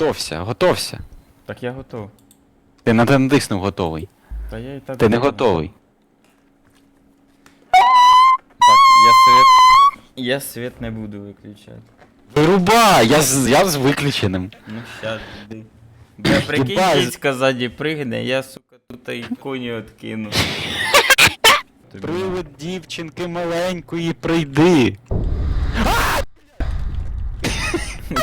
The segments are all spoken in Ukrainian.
Готовся, готовся. Так я готов. Ти на те натиснув готовий. Та я і так. Ти не готовий. Так, я світ. Я світ не буду виключати. Вирубай! Я з, я з виключеним. Ну щас жди. Бля, прикинь, Ебать. кіцька ззаді пригне, я, сука, тут і коні откину. Тобі Привид дівчинки маленької, прийди.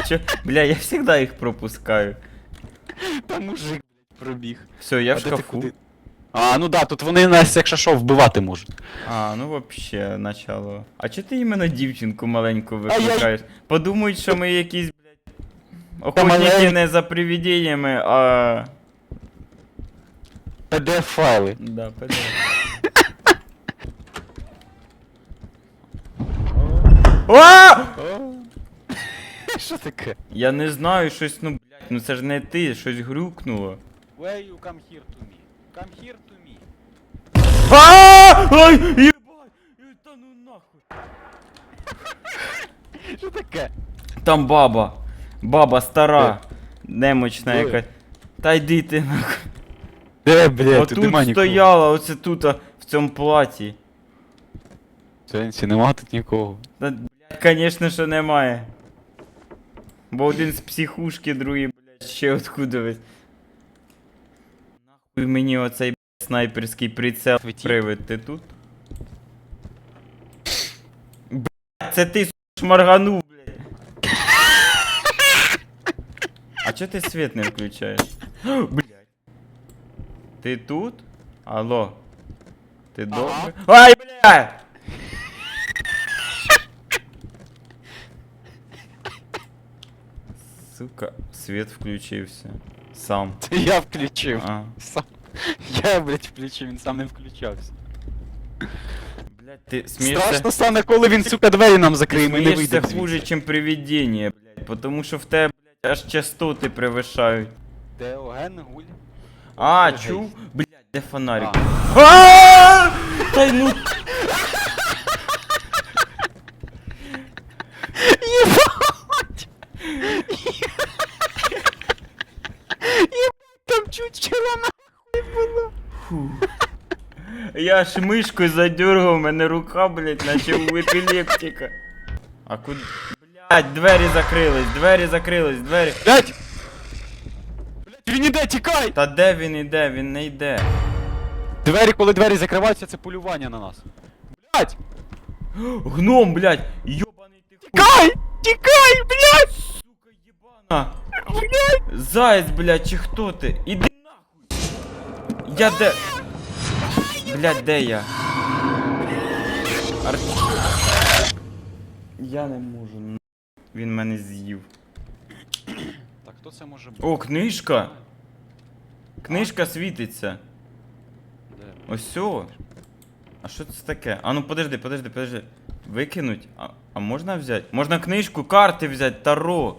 Чо? Бля, я завжди їх пропускаю. Та мужик, блядь, пробіг. Все, я в А де ти шкафу. куди? А, ну да, тут вони нас, якщо що, вбивати можуть. А, ну вообще, начало. А чи ти іменно дівчинку маленьку викликаєш? Подумають, що ми якісь, блядь, охотники малень- не за привиденнями, а... PDF-файли. Да, пойдем. А! Що таке? Я не знаю, щось, ну, блядь, ну це ж не ти, щось грюкнуло. Where you come here to me? Come here to me. Ай, єбать! Та ну нахуй. Що таке? Там баба. Баба стара. Немочна Де? якась. Та йди ти нахуй. Де, блядь, тут нема Отут нікого. стояла, оце тут, а, в цьому платі. В Сенсі, нема тут нікого. Та, блядь, конечно, що немає. Бо один з психушки, другий, блядь, ще откуда весь. Нахуй мені оцей блядь, снайперський прицел привид, ти тут? Блядь, це ти шмарганув, блядь. А чо ти світ не включаєш? Блядь. Ти тут? Алло. Ти добре? Ай, блядь! Сука, свет включився. Сам. Це я включив. А. Сам. Я, блядь, включив, він сам не включався. Блядь, ти смієшся, Страшно стане, коли він, сука, двері нам закриє, ми не смієшся вийдемо. хуже, звідси. чим привидіння, блядь. Потому що в тебе, блядь, аж частоти превишають. Теоген Гуль. А, чув? Блядь, де фонарик? Та й ну. Єбать! Єбать, там чучело нахуй було. Я аж мишкою задергав, мене рука, блядь, наче у епілептика. А куди? Блядь, двері закрились, двері закрились, двері. Блядь! Блядь, він іде, тікай! Та де він іде? Він не йде. Двері, коли двері закриваються, це полювання на нас. Блядь! Гном, блядь! Йобаний ти хуй, Тікай! Тікай, блядь! сука, єбана! Блядь! Заяць, блядь, чи хто ти? Іди нахуй! Я де. Блядь, де я? Ар... Я не можу. Він мене з'їв. Так, хто це може бути? О, книжка! Книжка світиться. Де? Ось о. А що це таке? А ну подожди, подожди, подожди. Викинуть? А, а можна взяти? Можна книжку, карти взяти, таро.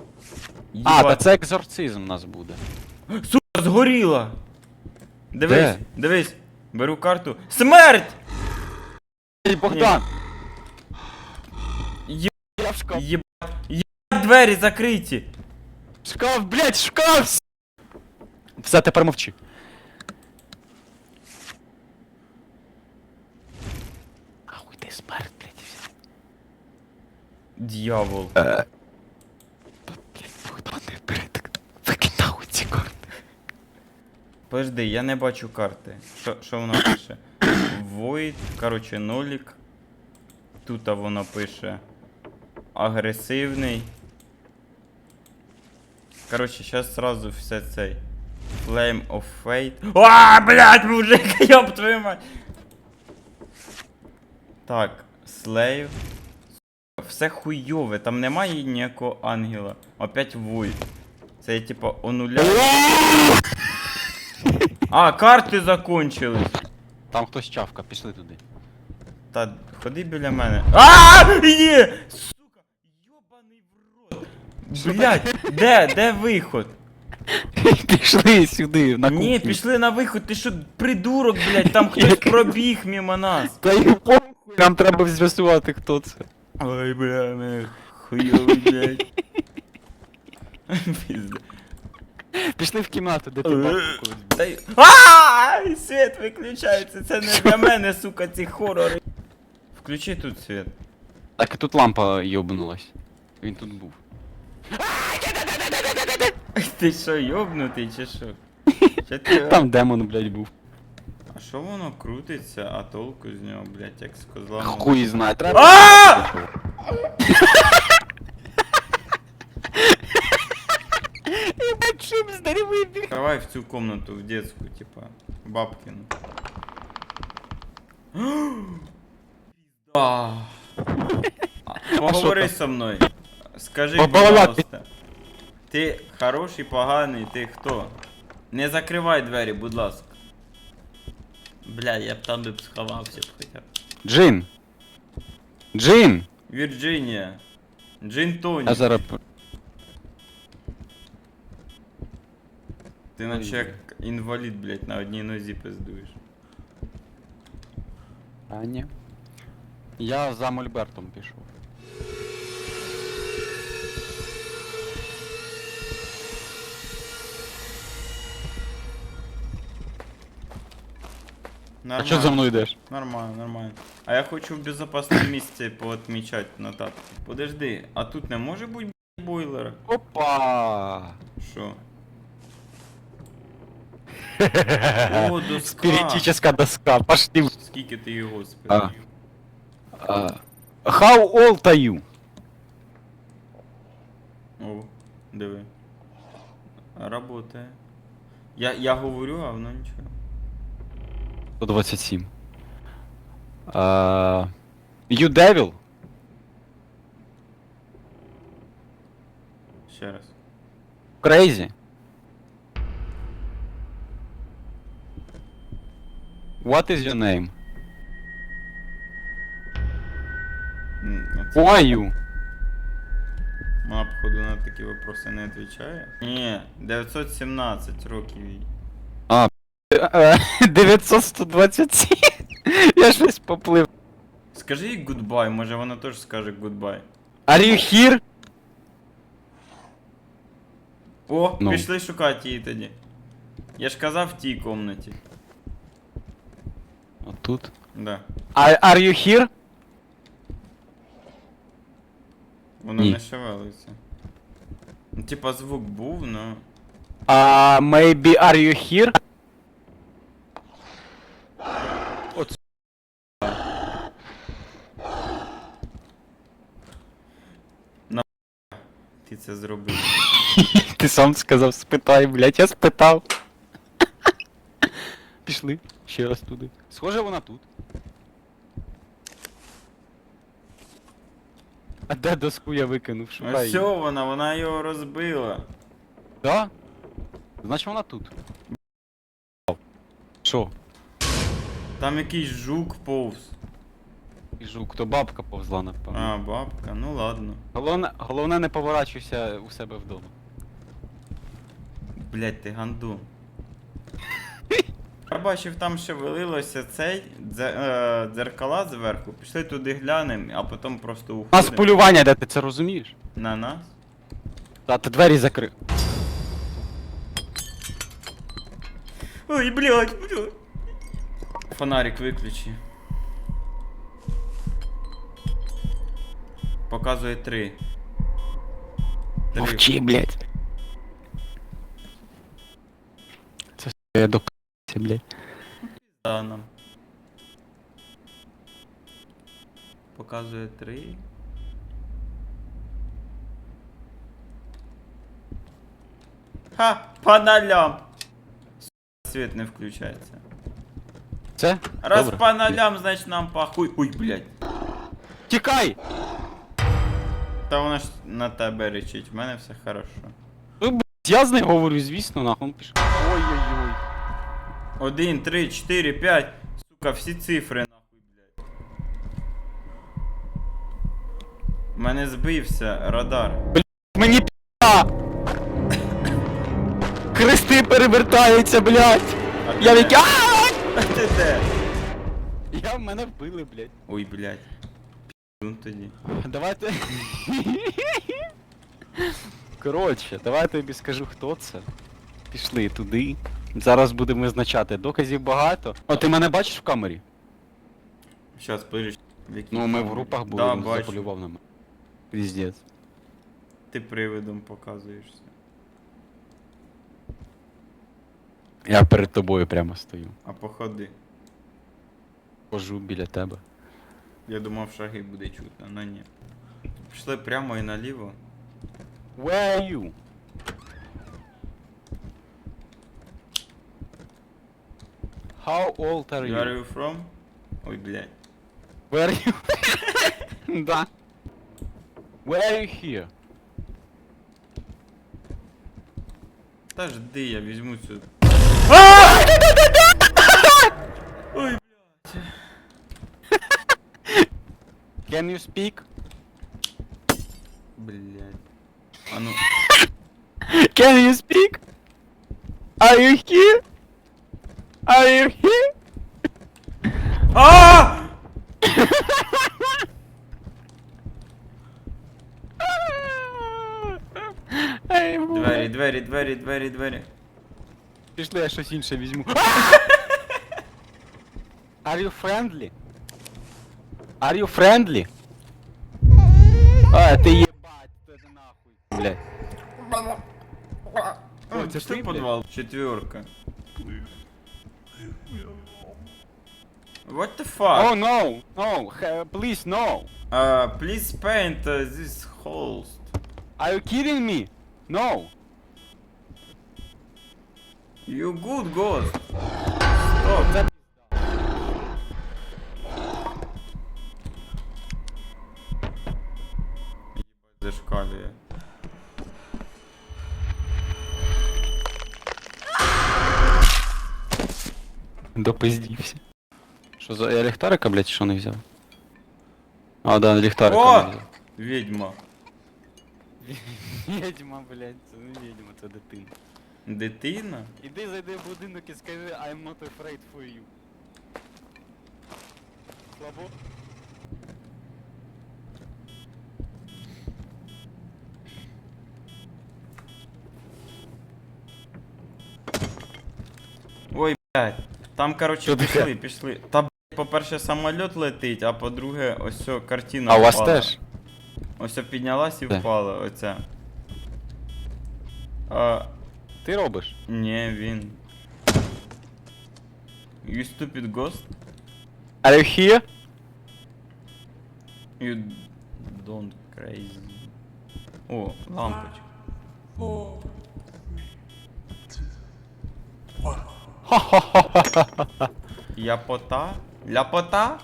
А, Єбать. та це екзорцизм у нас буде. Сука, згоріла! Дивись, Де? дивись. Беру карту. Смерть! Ей, Богдан! Є- Я в шкаф. Єбать, єбать, двері закриті. Шкаф, блядь, шкаф! Все, тепер мовчи. Ахуй ти смерть, блядь. Дьявол. Блядь, Богдан, не бери так. Викинь нахуй ці карти. Подожди, я не бачу карти. Що, що воно пише? Void, короче, нолік. Тут воно пише. Агресивний. Короче, сейчас сразу все цей. Flame of Fate. А, блядь, мужик, ёб твою мать. Так, Slave. Все хуйове, там немає ніякого ангела. Опять Void. Це я типа онуляю. А, карти закончились. Там хтось чавка, пішли туди. Та ходи біля мене. А! Є! Сука! Йобаний в рот! Блять, де? Де виход? Пішли сюди, на кухню. Ні, пішли на виход, ти що, придурок, блять, там хтось пробіг мимо нас. Та й похуй, нам треба з'ясувати, хто це. Ой, бля, мене хуйовий, блять. Пізда. Пішли в кімнату, де ти бабку колись був. Та й- А, Світ виключається, це не для мене, сука, ці хорори. Включи тут світ. Так і тут лампа йобнулась. Він тут був. Ти що, йобнутий чи що? Що ти- Там демон, блядь, був. А що воно крутиться, а толку з нього, блядь, як з козла. Хуй знає, треба. А! Ебать, шум з вибіг. Давай в цю комнату, в детскую, типа, бабкину. Да. Поговори со мною. Скажи, будь Побалакай. ласка. Ти хороший, поганий, ти хто? Не закривай двері, будь ласка. Бля, я б там би б сховався б хоча б. Джин. Джин. Вірджинія. Джин Тоні. Я зараз... Ти наче як інвалід, блядь, на одній нозі пиздуєш. А, ні. Я за Мольбертом пішов. А Нормально. що за мною йдеш? Нормально, нормально. А я хочу в безопасному місці поотмічати нотатки. Подожди, а тут не може бути б***ь, бойлера? Опа! Що? О, доска. Спиритическая доска, пошли. Скільки ти його спив? А. А, How old are you? О, диви. Работає. Я, я говорю, а воно нічого. 127. А, You devil? Ще раз. Crazy? What is your name? Who are you? Вона, походу, на такі вопроси не відповідає. Ні, 917 років їй. Е, 927. Я щось поплив. Скажи їй гудбай, може вона теж скаже гудбай. Are you here? О, Ну. пішли шукати її тоді. Я ж казав в тій комнаті. Отут. Да. Are, are you here? Воно Ні. не шевелиться. Ну, типа звук був, но. Uh, maybe are you here? От Ти це зробив. Ти сам сказав, спитай, блядь, я спитав. Пішли ще раз туди. Схоже, вона тут. А де доску я викинув? А Шукай. все, її. вона, вона його розбила. Да? Значить вона тут. Що? Там якийсь жук повз. Жук, то бабка повзла, напевно. А, бабка, ну ладно. Головне, головне не поворачуйся у себе вдома. Блять, ти ганду. Я бачив, там ще вилилося цей е, дзеркала зверху. Пішли туди глянемо, а потім просто У нас полювання, де ти це розумієш? На нас? Та ти двері закрив. Ой, блядь, блядь. Фонарик виключи. Показує три. Три. Мовчи, блядь. Це с- я до блядь. Да, нам. Показує три. Ха! По нолям! С***, Свет не включається. Це? Раз Добре. по нолям, значить нам похуй. Ой, блядь. Тікай! Та вона ж на тебе речить, в мене все хорошо. Ну, я з нею говорю, звісно, нахуй пішов. Ой-ой-ой. Один, три, чотири, п'ять. Сука, всі цифри нахуй, блядь. У мене збився радар. Мені пі***а! Хрести перевертаються, блядь! А ти Я де? віки. А! А ти де? Я в мене вбили, блядь. Ой, блядь. Пі***ун тоді. Давайте. Коротше, давай я тобі скажу, хто це. Пішли туди. Зараз будемо визначати. Доказів багато. О, ти мене бачиш в камері? Щас, подожди. Ну, ми в групах були, Да, він бачу. заполював на мене. Піздець. Ти привидом показуєшся. Я перед тобою прямо стою. А походи. Хожу біля тебе. Я думав, шаги буде чутно, но ні. Пішли прямо і наліво. Where are you? How old are you? Where are you from? Ой, блядь. Where are you? да. Where are you here? Та жди, я візьму цю. Ой, Can you speak? блядь. А ну. Can you speak? Are you here? Are you here? А! Ей, Двері, двері, двері, двері, двері. Пішли, я щось інше візьму. Are you friendly? Are you friendly? А, ти єбать, ти нахуй. Блядь. О, це це ж ти ти, подвал? Четверка. What the fuck? Oh no, no, ha- please no. Uh, please paint uh, this holes. Are you kidding me? No. You good ghost. Stop. Це Зашкалює. Допиздівся. Що за. Я ліхтарика, блядь, що не взяв? А, да, ліхтарика О! не взяв. Відьма. Відьма, блядь, це не відьма, це дитина. Дитина? Іди зайди в будинок і скажи I'm not afraid for you. Слабо? Ой, блядь. Там, короче, Що таке? пішли, пішли. Та, блядь, По-перше, самоліт летить, а по-друге, ось о, картина А у вас впала. теж? Ось о, піднялась і Де? впала, оця. А, Ти робиш? ні, він. You stupid ghost? Are you here? You don't crazy. О, лампочка. Япота? Ляпота?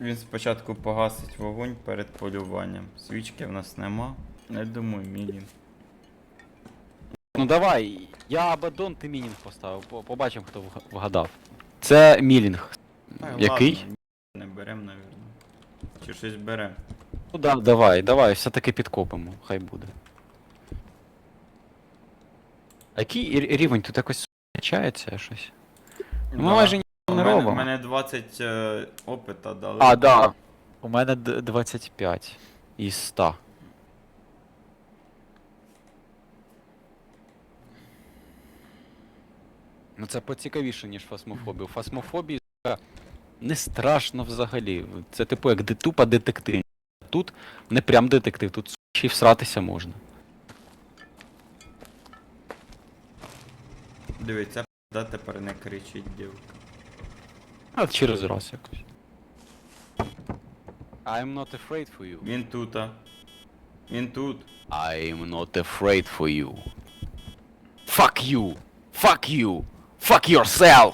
Він спочатку погасить вогонь перед полюванням. Свічки в нас нема. Не думаю, мілін. Ну давай, я Абадон, ти мінінг поставив. По- Побачимо, хто вга- вгадав. Це мілінг. Та Який? ладно, не берем, навірно. Чи щось берем. Ну да, давай, давай, все-таки підкопимо, хай буде. А який рі- рівень тут якось качається щось? Ну, Ми майже У нічого не мене, робимо. мене 20 е, опита дали. А, да. У мене д- 25 із 100. Ну це поцікавіше, ніж фасмофобія. У фасмофобії сука, не страшно взагалі. Це типу як де- тупо детектив. Тут не прям детектив, тут сука, ще й всратися можна. Дивіться, да тепер не кричить дівка. А через раз якось. I'm not afraid for you. Він тута. Він тут. I'm not afraid for you. Fuck you! Fuck you! Fuck yourself!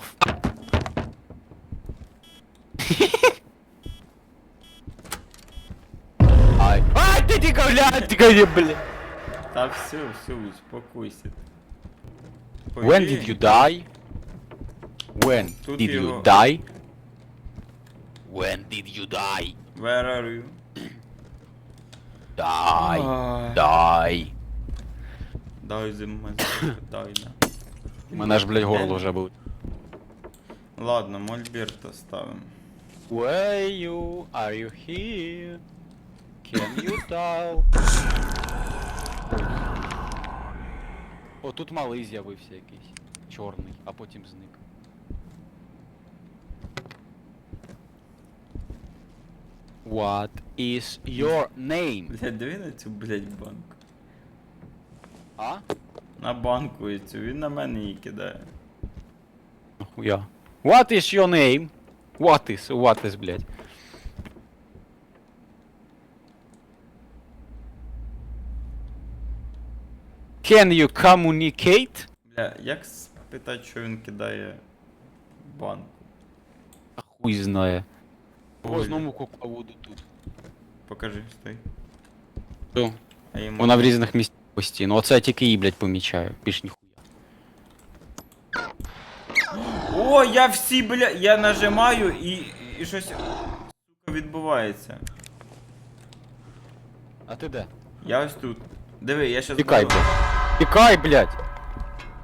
Ай. Ай, ты не блядь, ты гони, блядь. Та все, все, успокойся. When did you die? When Тут did його- you die? When did you die? Where are you? Die. Ай. Die. Дай зимазити, дай на. У мене ж, блядь, горло вже було. Ладно, Мольберта ставим. Where you? Are you here? Can you tell? О, тут малий з'явився якийсь. Чорний, а потім зник. What is your name? Блядь, диви на цю, блядь, банку. А? На банку і цю, він на мене її кидає. Нахуя? What is your name? What is? What is, блядь? Can you communicate? Бля, як спитати, що він кидає банку? А хуй знає. Ой. одному кукловоду тут. Покажи, стой. Що? А йому... Вона в різних місцях постійно. Оце я тільки її, блядь, помічаю. Більш ніхуя. О, я всі, бля, я нажимаю і, і щось сука відбувається. А ти де? Я ось тут. Диви, я щас Тікай, буду- блядь. Тікай, блядь!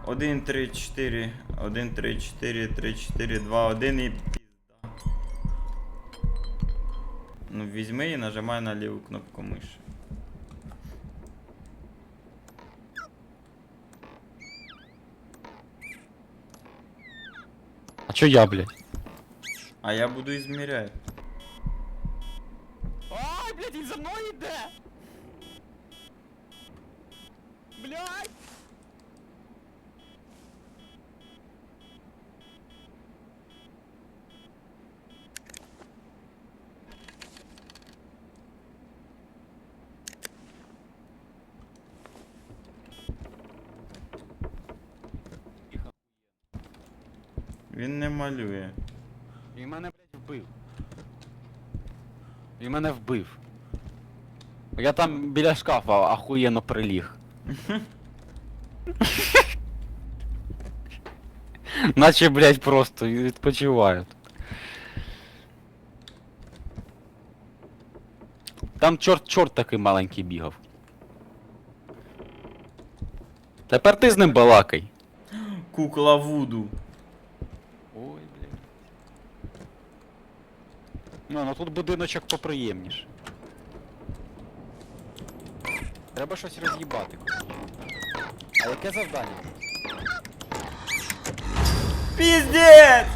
1, 3, 4, 1, 3, 4, 3, 4, 2, 1 і Ну візьми і нажимай на ліву кнопку миші. А чо я, блядь? А я буду ізміряти. Ай, блядь, він за мною йде! Блядь! Він не малює. Він мене, блядь, вбив. Він мене вбив. Я там біля шкафа ахуєнно приліг. Наче, блядь, просто відпочиваю. Там чорт чорт такий маленький бігав. Тепер ти з ним балакай. Кукла Вуду. Ой, блядь. Ну, ну тут будиночок поприємніше. Треба щось роз'їбати. А яке завдання? Піздець!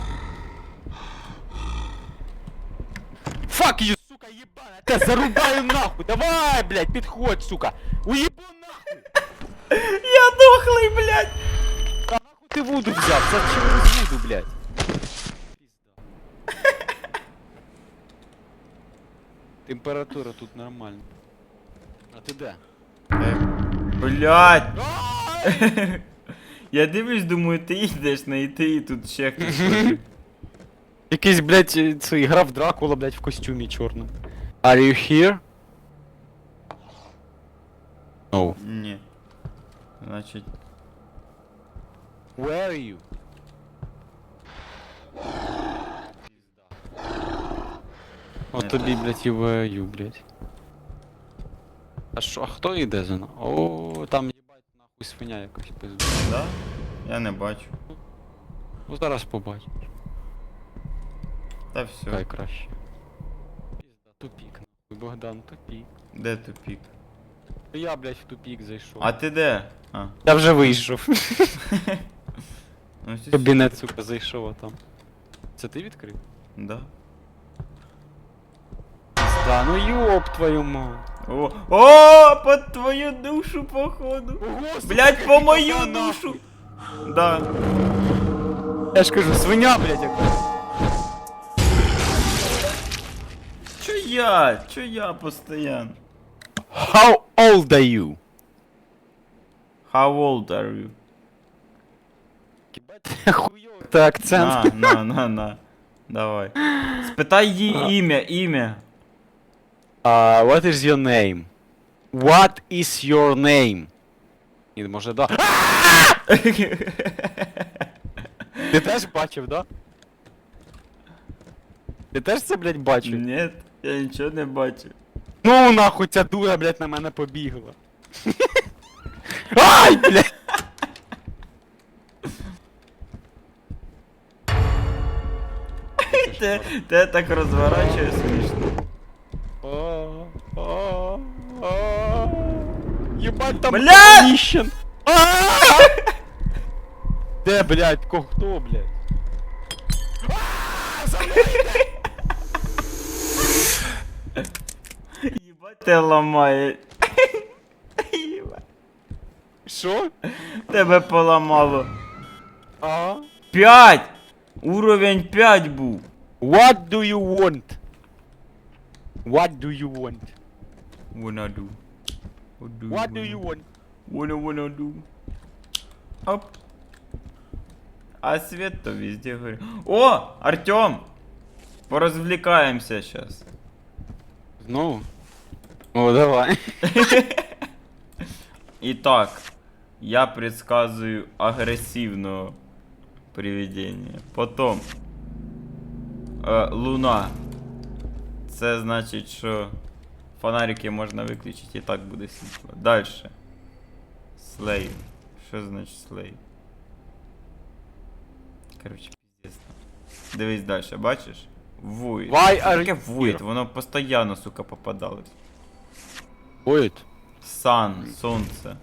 Фак you, сука, ебана! Я зарубаю нахуй! Давай, блядь, підходь, сука! Уебу нахуй! Я дохлий, блядь! Та нахуй ти вуду взяв? Це через вуду, блядь! Температура тут нормальна. А ти де? Блядь! Я дивлюсь, думаю, ти йдеш на іти і тут ще хтось. ходить. Якийсь, блядь, е, цей грав Дракула, блядь, в костюмі чорному. Are you here? No. Ні. Значить. Where are you? От тобі, блядь, і you, блядь. А що, а хто йде за нами? О, там їбать нахуй свиня якась пизду. Да? Я не бачу. Ну зараз побачиш. Та все. Хай краще. Пізда, тупік, нахуй, Богдан, тупік. Де тупік? Я, блядь, в тупік зайшов. А ти де? А. Я вже вийшов. Ну, Кабінет, сука, зайшов, а там. Це ти відкрив? Да. Да, ну ёб твою мать. О, о, под твою душу, походу. Блять, по мою Та нахуй. душу. Да. Я ж кажу, свиня, блядь, яка. Чо я? Чо я постоянно? How old are you? How old are you? Хуйовий та акцент. На, на, на, на. Давай. Спитай її ім'я, ім'я. Uh, what is your name? What is your name? Ні, може, да. Ти теж бачив, да? Ти теж це, блядь, бачив? Ні, я нічого не бачу. Ну нахуй ця дура, блядь, на мене побігла. Ай, блядь! Те, те так розворачує смішно. Єбать там Блядь! ніщен. А! Де, блядь, ко хто, блядь? Єбать те ламає. Що? Тебе поламало. А? 5! Уровень 5 був. What do you want? What do you want? Wanna do. What do What do you want? Wanna wanna do. Оп. А свет то везде горит. О, Артем! Поразвлекаемся сейчас. Знову? О, давай. Итак, я предсказываю агрессивного привидения. Потом е, Луна. Це значить, що фонарики можна виключити і так буде світло. Дальше. Слейв. Що значить слейв? Короче, піздець. Дивись далі, бачиш? Void. Why Що are таке you Void? here? Воно постійно, сука, попадалось. Void. Сан, сонце.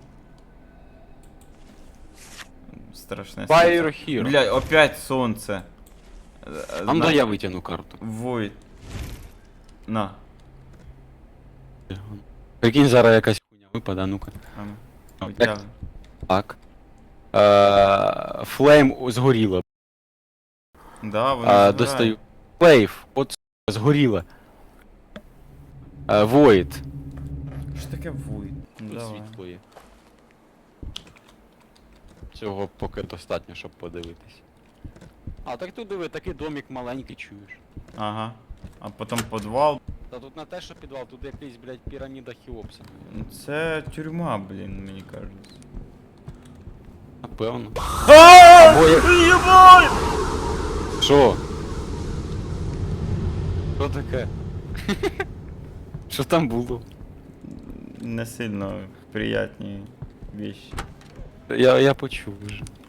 Страшне Why сонце. are you here? Блядь, опять сонце. Е, А зна- ну дай я витягну карту. Void. На. Прикинь, зараз якась хуйня випаде, ну-ка. а ну, Ну, витягуй. Так. Е, Флейм згоріла. Да, воно збирає. достаю. Флейв, от сука, згоріла. Е, Void. Що таке Void? Ну, Тут давай. світло є. Цього поки достатньо, щоб подивитись. А, так тут диви, такий домик маленький чуєш. Ага. А потім підвал. Та тут не те, що підвал, тут якийсь, блядь, піраміда Хіопса. Це тюрма, блін, мені кажеться. Напевно. А! Або як- Єбать! Що? Що таке? Що там було? Не сильно приятні вещи. Я, я почув вже.